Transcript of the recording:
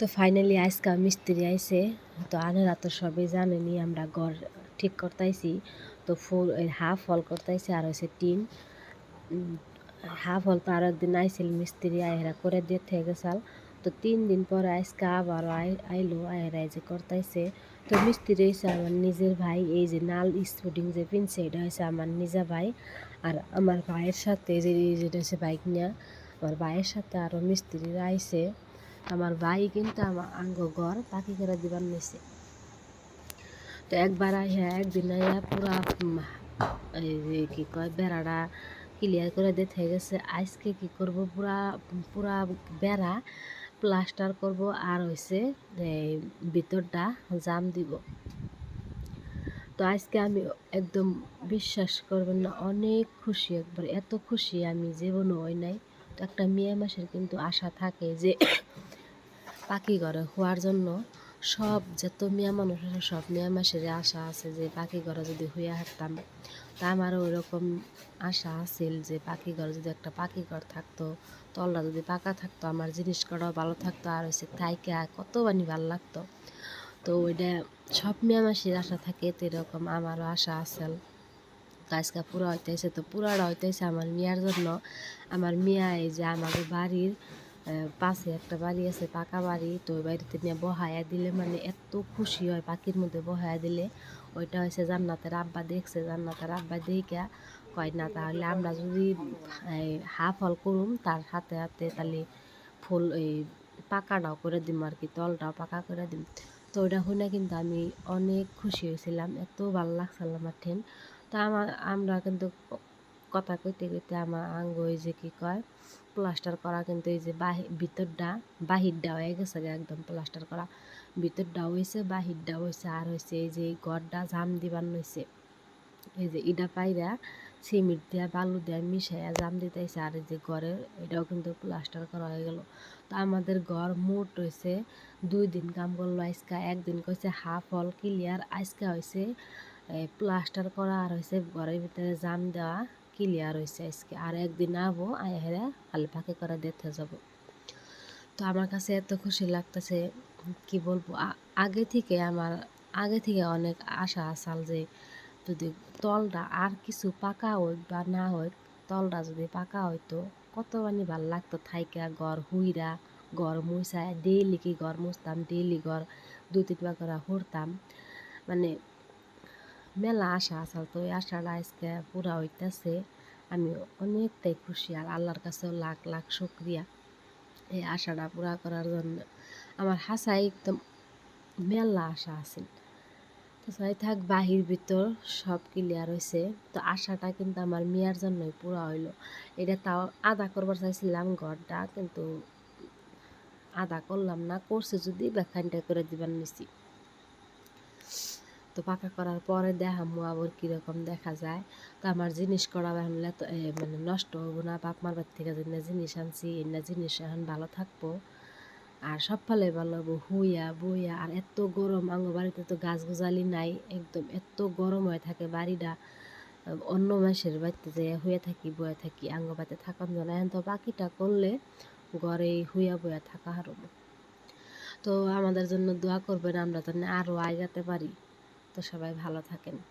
তো ফাইনালি আজকা মিস্ত্রি আইসে তো আনারা তো সবই জানেনি, আমরা ঘর ঠিক করতেছি তো ফুল হাফ হল করতেছি আর হয়েছে টিন। হাফ হল তো আর একদিন আইছিল, মিস্ত্রি আয়রা করে দিয়ে থেকে গেছাল তো তিন দিন পরে আজকে আবার আইলো আয়রা যে করতেছে তো মিস্ত্রি হয়েছে আমার নিজের ভাই, এই যে নাল স্পুটিং যে পিনছে, এটা হয়েছে আমার নিজা ভাই। আর আমার ভাইয়ের সাথে যে যেটা হচ্ছে বাইক নিয়ে। আমার ভাইয়ের সাথে আরও মিস্ত্রিরা আইছে। আমার ভাই কিন্তু আমার আঙ্গ ঘর পাখি করে দিবার নিছে তো একবার আইয়া একদিন পুরা এই কি কয়, বেড়াটা ক্লিয়ার করে দিতে গেছে। আজকে কি করব, পুরা পুরা বেড়া প্লাস্টার করব আর হয়েছে ভিতরটা জাম দিব। তো আজকে আমি একদম বিশ্বাস করবেন না, অনেক খুশি একবার। এত খুশি আমি, জীবনও হয় নাই। তো একটা মেয়ে মাসের কিন্তু আশা থাকে যে পাখি ঘরে হওয়ার জন্য সব যত মিয়া মানুষ আছে, সব মিয়া মাসের আশা আছে যে পাখি ঘরে যদি হইয়া হাঁটতাম। তা আমারও ওইরকম আশা আছিল যে পাখি ঘরে যদি একটা পাখি ঘর থাকতো তলটা যদি পাকা থাকতো, আমার জিনিস করাও ভালো থাকতো, আর হচ্ছে থাইকা কত বানি ভালো লাগতো। তো ওইটা সব মিয়া মাসির আশা থাকে তো এরকম আমারও আশা তো আজকে পুরা হইতেছে, তো পুরাটা হইতেছে আমার মিয়ার জন্য। আমার মিয়া এই যে আমাদের বাড়ির পাশে একটা বাড়ি আছে, পাকা বাড়ি। তো ওই বাড়িতে নিয়ে বহায়া দিলে মানে এত খুশি হয় পাখির মধ্যে বহায়া দিলে। ওইটা হয়েছে জান্নাতের আব্বা দেখছে, জান্নাতের আব্বা দেখা কয়, না, তাহলে আমরা যদি হাফ হল করুম, তার হাতে হাতে তাহলে ফুল এই পাকাটাও করে দিম আর কি তলটাও পাকা করে দিম। তো ওইটা শুনে কিন্তু আমি অনেক খুশি হয়েছিলাম, এত ভালো লাগছিল আমার ঠেন। তো আমার আমরা কিন্তু কথা কইতে কইতে আমার আঙ্গ ওই যে কি কয় প্লাস্টার করা কিন্তু এই যে বাহি ভিতরটা বাহিরটা হয়ে গেছে একদম প্লাস্টার করা। ভিতরটা হয়েছে বাহিরটা হয়েছে আর হয়েছে এই যে ঘরটা জাম দিবার নইছে। এই যে ইটা পাইরা সিমেন্ট দিয়া, বালু দিয়া মিশাইয়া জাম দিতেছে আর এই যে ঘরের এটাও কিন্তু প্লাস্টার করা হয়ে গেল। তো আমাদের ঘর মোট হয়েছে দুই দিন কাম করল আজকা, একদিন কইছে হাফ হল ক্লিয়ার আজকা হয়েছে প্লাস্টার করা, আর হয়েছে ঘরের ভিতরে জাম দেওয়া। ক্লিয়ার হয়েছে আজকে আর একদিন আবো আয়া হেরা খালি পাখি করে দেখতে যাব। তো আমার কাছে এত খুশি লাগতেছে, কি বলব আগে থেকে আমার আগে থেকে অনেক আশা আসাল যে যদি তলটা আর কিছু পাকা হোক বা না হোক তলটা যদি পাকা হইতো কত মানে ভালো লাগতো থাইকা ঘর হুইরা ঘর মুছায় ডেইলি কি ঘর মুছতাম, ডেইলি ঘর দুই তিনবার করে হুড়তাম মানে মেলা আশা আসাল, তো ওই আশাটা আজকে পুরা হইতেছে আমি অনেকটাই খুশি। আর আল্লাহর কাছেও লাখ লাখ শুক্রিয়া। এই আশাটা পুরা করার জন্য আমার হাসাই একদম মেলা আশা আছে তো যাই থাক, বাহির ভিতর সব ক্লিয়ার হয়েছে তো আশাটা কিন্তু আমার মেয়ার জন্যই পুরা হইল। এটা তাও আদা করবার চাইছিলাম ঘরটা, কিন্তু আদা করলাম না, করছে যদি ব্যাখ্যানটা করে দিবার নিছি। তো পাকা করার পরে দেখামো আবার কীরকম দেখা যায়। তো আমার জিনিস করা হলে তো মানে নষ্ট হব না, বাপ মার বাড়ি থেকে যেন জিনিস আনছি এনে জিনিস এখন ভালো থাকব। আর সব ফালে ভালো হব, হুইয়া বইয়া, আর এত গরম, আঙ্গ বাড়িতে তো গাছ গোজালি নাই, একদম এত গরম হয়ে থাকে বাড়িটা। অন্য মাসের বাড়িতে যে হয়ে থাকি বয়ে থাকি, আঙ্গ বাড়িতে থাকার জন্য এখন তো বাকিটা করলে ঘরে হুইয়া বইয়া থাকা হারো তো আমাদের জন্য দোয়া করবেন, আমরা যেন আরও আগাতে পারি। তো সবাই ভালো থাকেন।